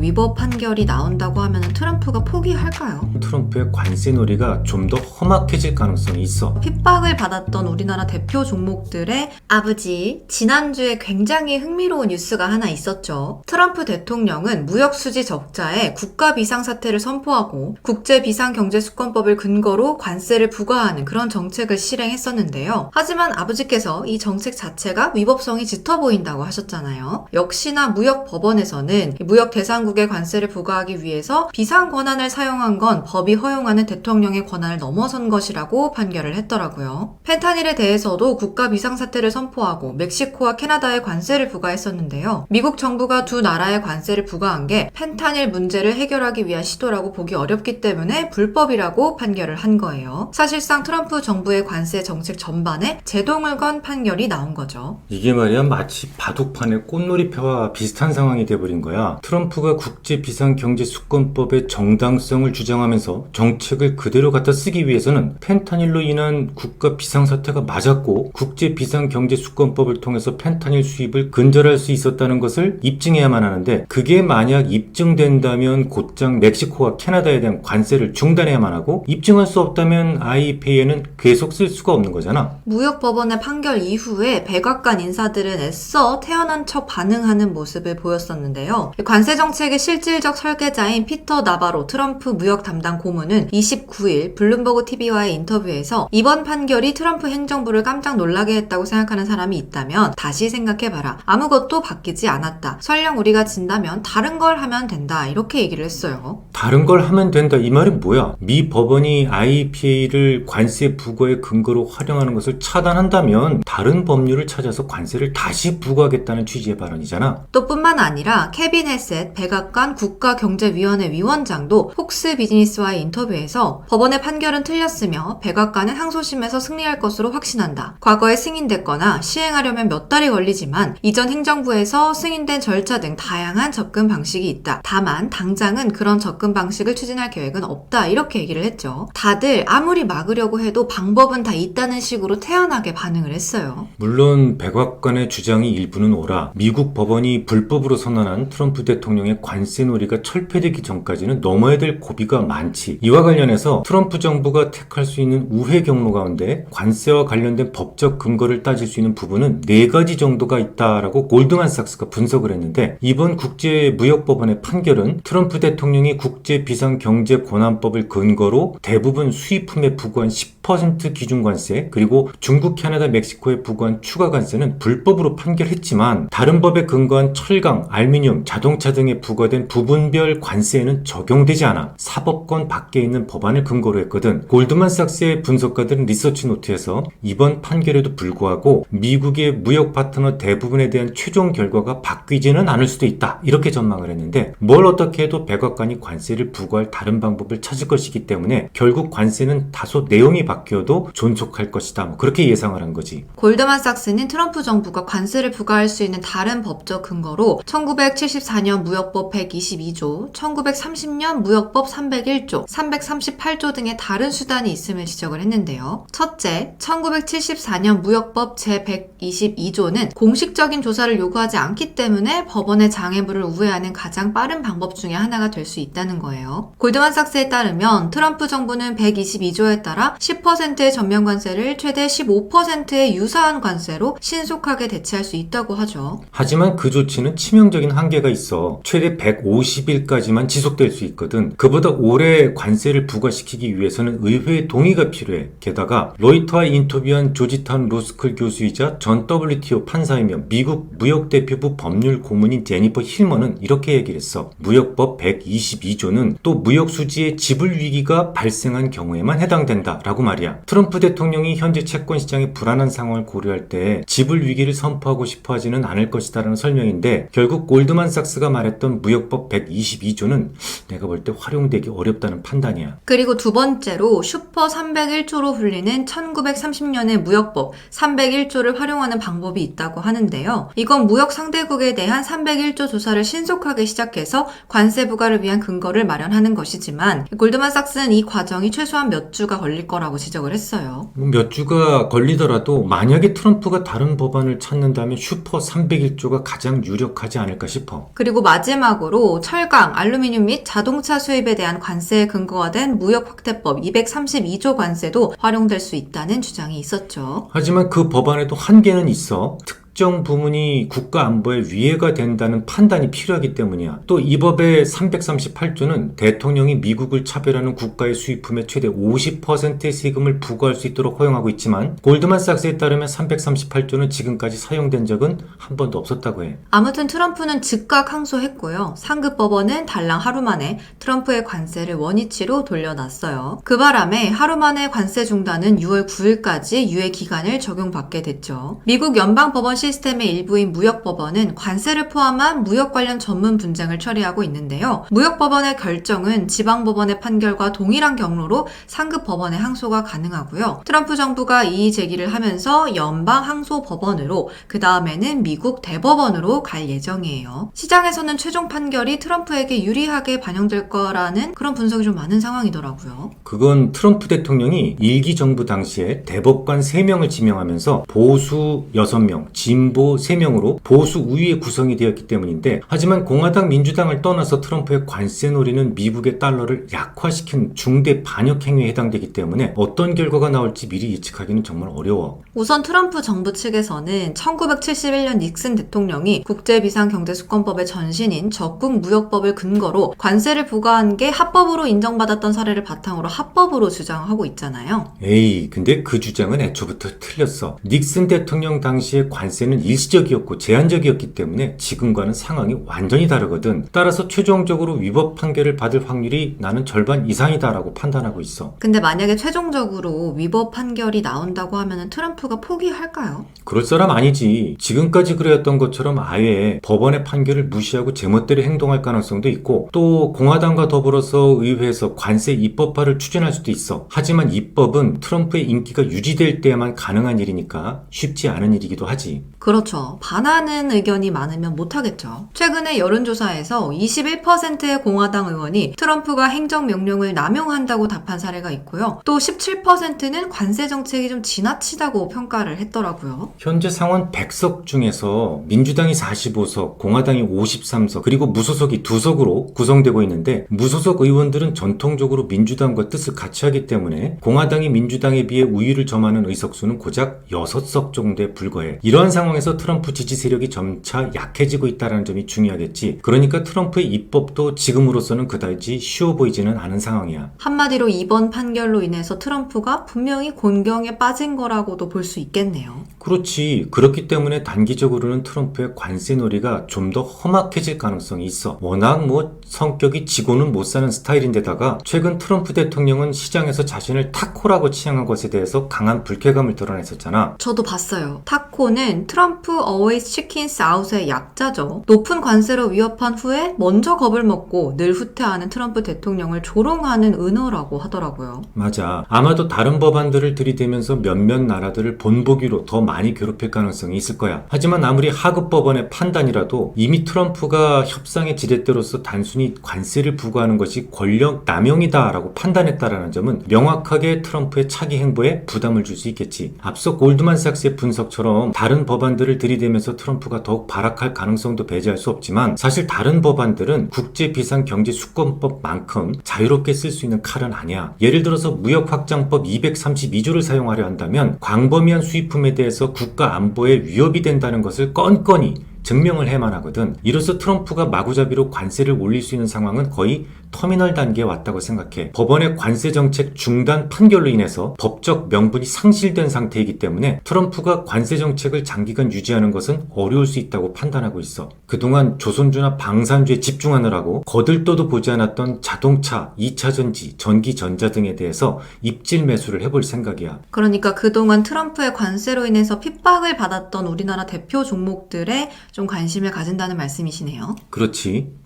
위법 판결이 나온다고 하면 트럼프가 포기할까요? 트럼프의 관세 놀이가 좀 더 험악해질 가능성이 있어. 핍박을 받았던 우리나라 대표 종목들의 아버지, 지난주에 굉장히 흥미로운 뉴스가 하나 있었죠. 트럼프 대통령은 무역수지 적자에 국가 비상사태를 선포하고 국제비상경제수권법을 근거로 관세를 부과하는 그런 정책을 실행했었는데요. 하지만 아버지께서 이 정책 자체가 위법성이 짙어 보인다고 하셨잖아요. 역시나 무역법원에서는 무역 대상국 에 관세를 부과하기 위해서 비상 권한을 사용한 건 법이 허용하는 대통령의 권한을 넘어선 것이라고 판결을 했더라고요. 펜타닐에 대해서도 국가 비상사태를 선포하고 멕시코와 캐나다에 관세를 부과했었는데요. 미국 정부가 두 나라에 관세를 부과한 게 펜타닐 문제를 해결하기 위한 시도라고 보기 어렵기 때문에 불법이라고 판결을 한 거예요. 사실상 트럼프 정부의 관세 정책 전반에 제동을 건 판결이 나온 거죠. 이게 말이야 마치 바둑판의 꽃놀이패와 비슷한 상황이 돼버린 거야. 트럼프가 국제 비상 경제 수권법의 정당성을 주장하면서 정책을 그대로 갖다 쓰기 위해서는 펜타닐로 인한 국가 비상 사태가 맞았고 국제 비상 경제 수권법을 통해서 펜타닐 수입을 근절할 수 있었다는 것을 입증해야만 하는데 그게 만약 입증된다면 곧장 멕시코와 캐나다에 대한 관세를 중단해야만 하고 입증할 수 없다면 IEPA에는 계속 쓸 수가 없는 거잖아. 무역법원의 판결 이후에 백악관 인사들은 애써 태어난 척 반응하는 모습을 보였었는데요. 관세 정책 의 실질적 설계자인 피터 나바로 트럼프 무역 담당 고문은 29일 블룸버그 TV와의 인터뷰에서 이번 판결이 트럼프 행정부를 깜짝 놀라게 했다고 생각하는 사람이 있다면 다시 생각해봐라. 아무것도 바뀌지 않았다. 설령 우리가 진다면 다른 걸 하면 된다. 이렇게 얘기를 했어요. 다른 걸 하면 된다. 이 말이 뭐야? 미 법원이 IEPA를 관세 부과의 근거로 활용하는 것을 차단한다면 다른 법률을 찾아서 관세를 다시 부과하겠다는 취지의 발언이잖아. 또 뿐만 아니라 케빈 헤셋 백악관 국가경제위원회 위원장도 폭스 비즈니스와의 인터뷰에서 법원의 판결은 틀렸으며 백악관은 항소심에서 승리할 것으로 확신한다. 과거에 승인됐거나 시행하려면 몇 달이 걸리지만 이전 행정부에서 승인된 절차 등 다양한 접근 방식이 있다. 다만 당장은 그런 접근 방식을 추진할 계획은 없다. 이렇게 얘기를 했죠. 다들 아무리 막으려고 해도 방법은 다 있다는 식으로 태연하게 반응을 했어요. 물론 백악관의 주장이 일부는 오라 미국 법원이 불법으로 선언한 트럼프 대통령의 관세 놀이가 철폐되기 전까지는 넘어야 될 고비가 많지. 이와 관련해서 트럼프 정부가 택할 수 있는 우회 경로 가운데 관세와 관련된 법적 근거를 따질 수 있는 부분은 네 가지 정도가 있다라고 골드만삭스가 분석을 했는데 이번 국제무역법원의 판결은 트럼프 대통령이 국제 비상 경제 권한법을 근거로 대부분 수입품에 부과한 10% 기준 관세 그리고 중국, 캐나다, 멕시코에 부과한 추가 관세는 불법으로 판결했지만 다른 법에 근거한 철강, 알루미늄, 자동차 등에 부과 된 부분별 관세에는 적용되지 않아 사법권 밖에 있는 법안을 근거로 했거든. 골드만삭스의 분석가들은 리서치 노트에서 이번 판결에도 불구하고 미국의 무역 파트너 대부분에 대한 최종 결과가 바뀌지는 않을 수도 있다. 이렇게 전망을 했는데 뭘 어떻게 해도 백악관이 관세를 부과할 다른 방법을 찾을 것이기 때문에 결국 관세는 다소 내용이 바뀌어도 존속할 것이다. 뭐 그렇게 예상을 한 거지. 골드만삭스는 트럼프 정부가 관세를 부과할 수 있는 다른 법적 근거로 1974년 무역법 122조, 1930년 무역법 301조, 338조 등의 다른 수단이 있음을 지적을 했는데요. 첫째, 1974년 무역법 제122조는 공식적인 조사를 요구하지 않기 때문에 법원의 장애물을 우회하는 가장 빠른 방법 중에 하나가 될 수 있다는 거예요. 골드만삭스에 따르면 트럼프 정부는 122조에 따라 10%의 전면 관세를 최대 15%의 유사한 관세로 신속하게 대체할 수 있다고 하죠. 하지만 그 조치는 치명적인 한계가 있어. 최대 150일까지만 지속될 수 있거든. 그보다 오래 관세를 부과시키기 위해서는 의회의 동의가 필요해. 게다가 로이터와 인터뷰한 조지타운 로스쿨 교수이자 전 WTO 판사이며 미국 무역대표부 법률 고문인 제니퍼 힐머는 이렇게 얘기를 했어. 무역법 122조는 또 무역 수지의 지불 위기가 발생한 경우에만 해당된다. 라고 말이야. 트럼프 대통령이 현재 채권 시장의 불안한 상황을 고려할 때 지불 위기를 선포하고 싶어 하지는 않을 것이다라는 설명인데 결국 골드만삭스가 말했던 무역법 122조는 내가 볼 때 활용되기 어렵다는 판단이야. 그리고 두 번째로 슈퍼 301조로 불리는 1930년의 무역법 301조를 활용하는 방법이 있다고 하는데요. 이건 무역 상대국에 대한 301조 조사를 신속하게 시작해서 관세 부과를 위한 근거를 마련하는 것이지만 골드만삭스는 이 과정이 최소한 몇 주가 걸릴 거라고 지적을 했어요. 뭐몇 주가 걸리더라도 만약에 트럼프가 다른 법안을 찾는다면 슈퍼 301조가 가장 유력하지 않을까 싶어. 그리고 마지막 으로 철강, 알루미늄 및 자동차 수입에 대한 관세의 근거가 된 무역 확대법 232조 관세도 활용될 수 있다는 주장이 있었죠. 하지만 그 법안에도 한계는 있어. 특 정 부문이 국가 안보에 위해가 된다는 판단이 필요하기 때문이야. 또 이 법의 338조는 대통령이 미국을 차별하는 국가의 수입품에 최대 50%의 세금을 부과할 수 있도록 허용하고 있지만 골드만삭스에 따르면 338조는 지금까지 사용된 적은 한 번도 없었다고 해. 아무튼 트럼프는 즉각 항소했고요. 상급 법원은 달랑 하루 만에 트럼프의 관세를 원위치로 돌려놨어요. 그 바람에 하루 만에 관세 중단은 6월 9일까지 유예 기간을 적용받게 됐죠. 미국 연방 법원 시 스템의 일부인 무역법원은 관세를 포함한 무역 관련 전문 분쟁을 처리하고 있는데요. 무역법원의 결정은 지방법원의 판결과 동일한 경로로 상급 법원의 항소가 가능하고요. 트럼프 정부가 이의 제기를 하면서 연방 항소 법원으로 그 다음에는 미국 대법원으로 갈 예정이에요. 시장에서는 최종 판결이 트럼프에게 유리하게 반영될 거라는 그런 분석이 좀 많은 상황이더라고요. 그건 트럼프 대통령이 일기 정부 당시에 대법관 3명을 지명하면서 보수 6명, 진보 3명으로 보수 우위에 구성이 되었기 때문인데 하지만 공화당 민주당을 떠나서 트럼프의 관세 놀이는 미국의 달러를 약화시킨 중대 반역 행위에 해당되기 때문에 어떤 결과가 나올지 미리 예측하기는 정말 어려워. 우선 트럼프 정부 측에서는 1971년 닉슨 대통령이 국제 비상 경제 수권법의 전신인 적국 무역법을 근거로 관세를 부과한 게 합법으로 인정받았던 사례를 바탕으로 합법으로 주장하고 있잖아요. 에이, 근데 그 주장은 애초부터 틀렸어. 닉슨 대통령 당시의 관세 는 일시적이었고 제한적이었기 때문에 지금과는 상황이 완전히 다르거든. 따라서 최종적으로 위법 판결을 받을 확률이 나는 절반 이상이다라고 판단하고 있어. 근데 만약에 최종적으로 위법 판결이 나온다고 하면 트럼프가 포기할까요? 그럴 사람 아니지. 지금까지 그래왔던 것처럼 아예 법원의 판결을 무시하고 제멋대로 행동할 가능성도 있고 또 공화당과 더불어서 의회에서 관세 입법화를 추진할 수도 있어. 하지만 입법은 트럼프의 인기가 유지될 때에만 가능한 일이니까 쉽지 않은 일이기도 하지. 그렇죠. 반하는 의견이 많으면 못하겠죠. 최근에 여론조사에서 21%의 공화당 의원이 트럼프가 행정명령을 남용한다고 답한 사례가 있고요. 또 17%는 관세 정책이 좀 지나치다고 평가를 했더라고요. 현재 상원 100석 중에서 민주당이 45석, 공화당이 53석, 그리고 무소속이 2석으로 구성되고 있는데 무소속 의원들은 전통적으로 민주당과 뜻을 같이 하기 때문에 공화당이 민주당에 비해 우위를 점하는 의석수는 고작 6석 정도에 불과해. 이러한 상황에서 트럼프 지지 세력이 점차 약해지고 있다는 점이 중요하겠지. 그러니까 트럼프의 입법도 지금으로서는 그다지 쉬워 보이지는 않은 상황이야. 한마디로 이번 판결로 인해서 트럼프가 분명히 곤경에 빠진 거라고도 볼 수 있겠네요. 그렇지. 그렇기 때문에 단기적으로는 트럼프의 관세 놀이가 좀 더 험악해질 가능성이 있어. 워낙 뭐 성격이 지고는 못 사는 스타일인데다가 최근 트럼프 대통령은 시장에서 자신을 타코라고 치장한 것에 대해서 강한 불쾌감을 드러냈었잖아. 저도 봤어요. 타코는 트럼프 always chickens out의 약자죠. 높은 관세로 위협한 후에 먼저 겁을 먹고 늘 후퇴하는 트럼프 대통령을 조롱하는 은어라고 하더라고요. 맞아. 아마도 다른 법안들을 들이대면서 몇몇 나라들을 본보기로 더 많이 괴롭힐 가능성이 있을 거야. 하지만 아무리 하급 법원의 판단이라도 이미 트럼프가 협상의 지렛대로서 단순히 관세를 부과하는 것이 권력 남용이다라고 판단했다라는 점은 명확하게 트럼프의 차기 행보에 부담을 줄 수 있겠지. 앞서 골드만삭스의 분석처럼 다른 법안 들을 들이대면서 트럼프가 더욱 발악할 가능성도 배제할 수 없지만 사실 다른 법안들은 국제 비상 경제 수권법만큼 자유롭게 쓸 수 있는 칼은 아니야. 예를 들어서 무역 확장법 232조를 사용하려 한다면 광범위한 수입품에 대해서 국가 안보에 위협이 된다는 것을 건건히 증명을 해만 하거든. 이로써 트럼프가 마구잡이로 관세를 올릴 수 있는 상황은 거의 터미널 단계에 왔다고 생각해. 법원의 관세 정책 중단 판결로 인해서 법적 명분이 상실된 상태이기 때문에 트럼프가 관세 정책을 장기간 유지하는 것은 어려울 수 있다고 판단하고 있어. 그동안 조선주나 방산주에 집중하느라고 거들떠도 보지 않았던 자동차, 2차 전지, 전기 전자 등에 대해서 입질 매수를 해볼 생각이야. 그러니까 그동안 트럼프의 관세로 인해서 핍박을 받았던 우리나라 대표 종목들에 좀 관심을 가진다는 말씀이시네요. 그렇지.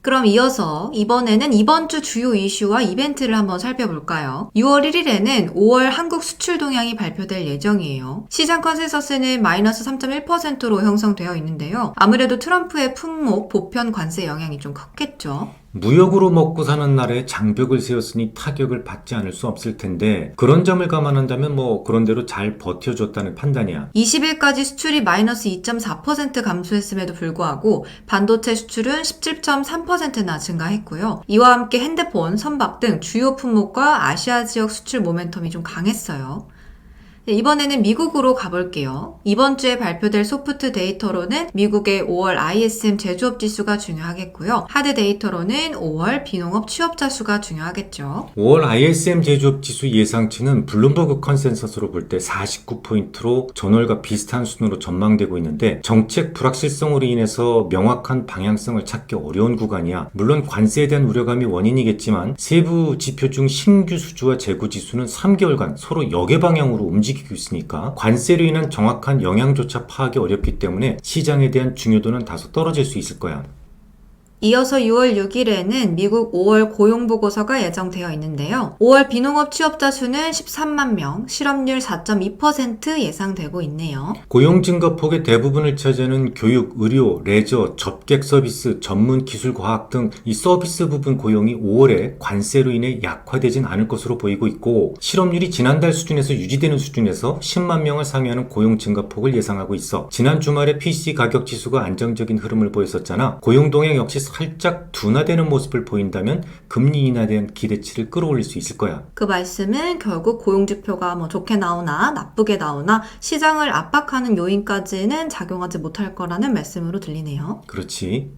그럼 이어서 이번에는 이번 주 주요 이슈와 이벤트를 한번 살펴볼까요? 6월 1일에는 5월 한국 수출 동향이 발표될 예정이에요. 시장 컨센서스는 마이너스 3.1%로 형성되어 있는데요. 아무래도 트럼프의 품목 보편 관세 영향이 좀 컸겠죠. 무역으로 먹고 사는 나라에 장벽을 세웠으니 타격을 받지 않을 수 없을 텐데 그런 점을 감안한다면 뭐 그런대로 잘 버텨줬다는 판단이야. 20일까지 수출이 마이너스 2.4% 감소했음에도 불구하고 반도체 수출은 17.3%나 증가했고요. 이와 함께 핸드폰, 선박 등 주요 품목과 아시아 지역 수출 모멘텀이 좀 강했어요. 네, 이번에는 미국으로 가볼게요. 이번 주에 발표될 소프트 데이터로는 미국의 5월 ISM 제조업 지수가 중요하겠고요. 하드 데이터로는 5월 비농업 취업자 수가 중요하겠죠. 5월 ISM 제조업 지수 예상치는 블룸버그 컨센서스로 볼 때 49포인트로 전월과 비슷한 수준으로 전망되고 있는데 정책 불확실성으로 인해서 명확한 방향성을 찾기 어려운 구간이야. 물론 관세에 대한 우려감이 원인이겠지만 세부 지표 중 신규 수주와 재고 지수는 3개월간 서로 역의 방향으로 움직이 고 있으니까 관세로 인한 정확한 영향조차 파악이 어렵기 때문에 시장에 대한 중요도는 다소 떨어질 수 있을 거야. 이어서 6월 6일에는 미국 5월 고용보고서가 예정되어 있는데요. 5월 비농업 취업자 수는 13만 명, 실업률 4.2% 예상되고 있네요. 고용 증가 폭의 대부분을 차지하는 교육, 의료, 레저, 접객 서비스, 전문 기술 과학 등 이 서비스 부분 고용이 5월에 관세로 인해 약화되진 않을 것으로 보이고 있고 실업률이 지난달 수준에서 유지되는 수준에서 10만 명을 상회하는 고용 증가 폭을 예상하고 있어. 지난 주말에 PC 가격 지수가 안정적인 흐름을 보였었잖아. 고용 동향 역시 살짝 둔화되는 모습을 보인다면 금리 인하에 대한 기대치를 끌어올릴 수 있을 거야. 그 말씀은 결국 고용지표가 뭐 좋게 나오나 나쁘게 나오나 시장을 압박하는 요인까지는 작용하지 못할 거라는 말씀으로 들리네요. 그렇지.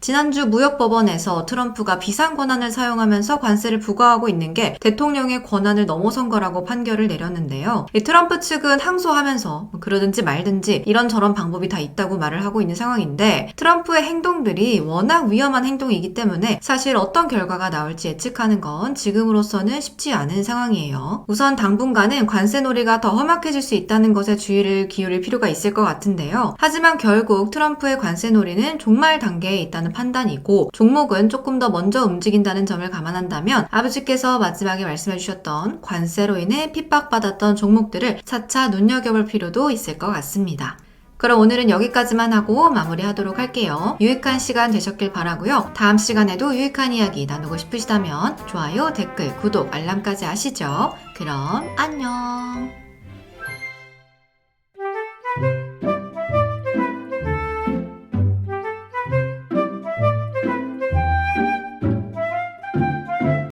지난주 무역법원에서 트럼프가 비상 권한을 사용하면서 관세를 부과하고 있는 게 대통령의 권한을 넘어선 거라고 판결을 내렸는데요. 이 트럼프 측은 항소하면서 뭐 그러든지 말든지 이런저런 방법이 다 있다고 말을 하고 있는 상황인데 트럼프의 행동들이 워낙 위험한 행동이기 때문에 사실 어떤 결과가 나올지 예측하는 건 지금으로서는 쉽지 않은 상황이에요. 우선 당분간은 관세놀이가 더 험악해질 수 있다는 것에 주의를 기울일 필요가 있을 것 같은데요. 하지만 결국 트럼프의 관세놀이는 종말 단계에 있다는 판단이고 종목은 조금 더 먼저 움직인다는 점을 감안한다면 아버지께서 마지막에 말씀해 주셨던 관세로 인해 핍박받았던 종목들을 차차 눈여겨볼 필요도 있을 것 같습니다. 그럼 오늘은 여기까지만 하고 마무리하도록 할게요. 유익한 시간 되셨길 바라고요. 다음 시간에도 유익한 이야기 나누고 싶으시다면 좋아요, 댓글, 구독, 알람까지 아시죠? 그럼 안녕.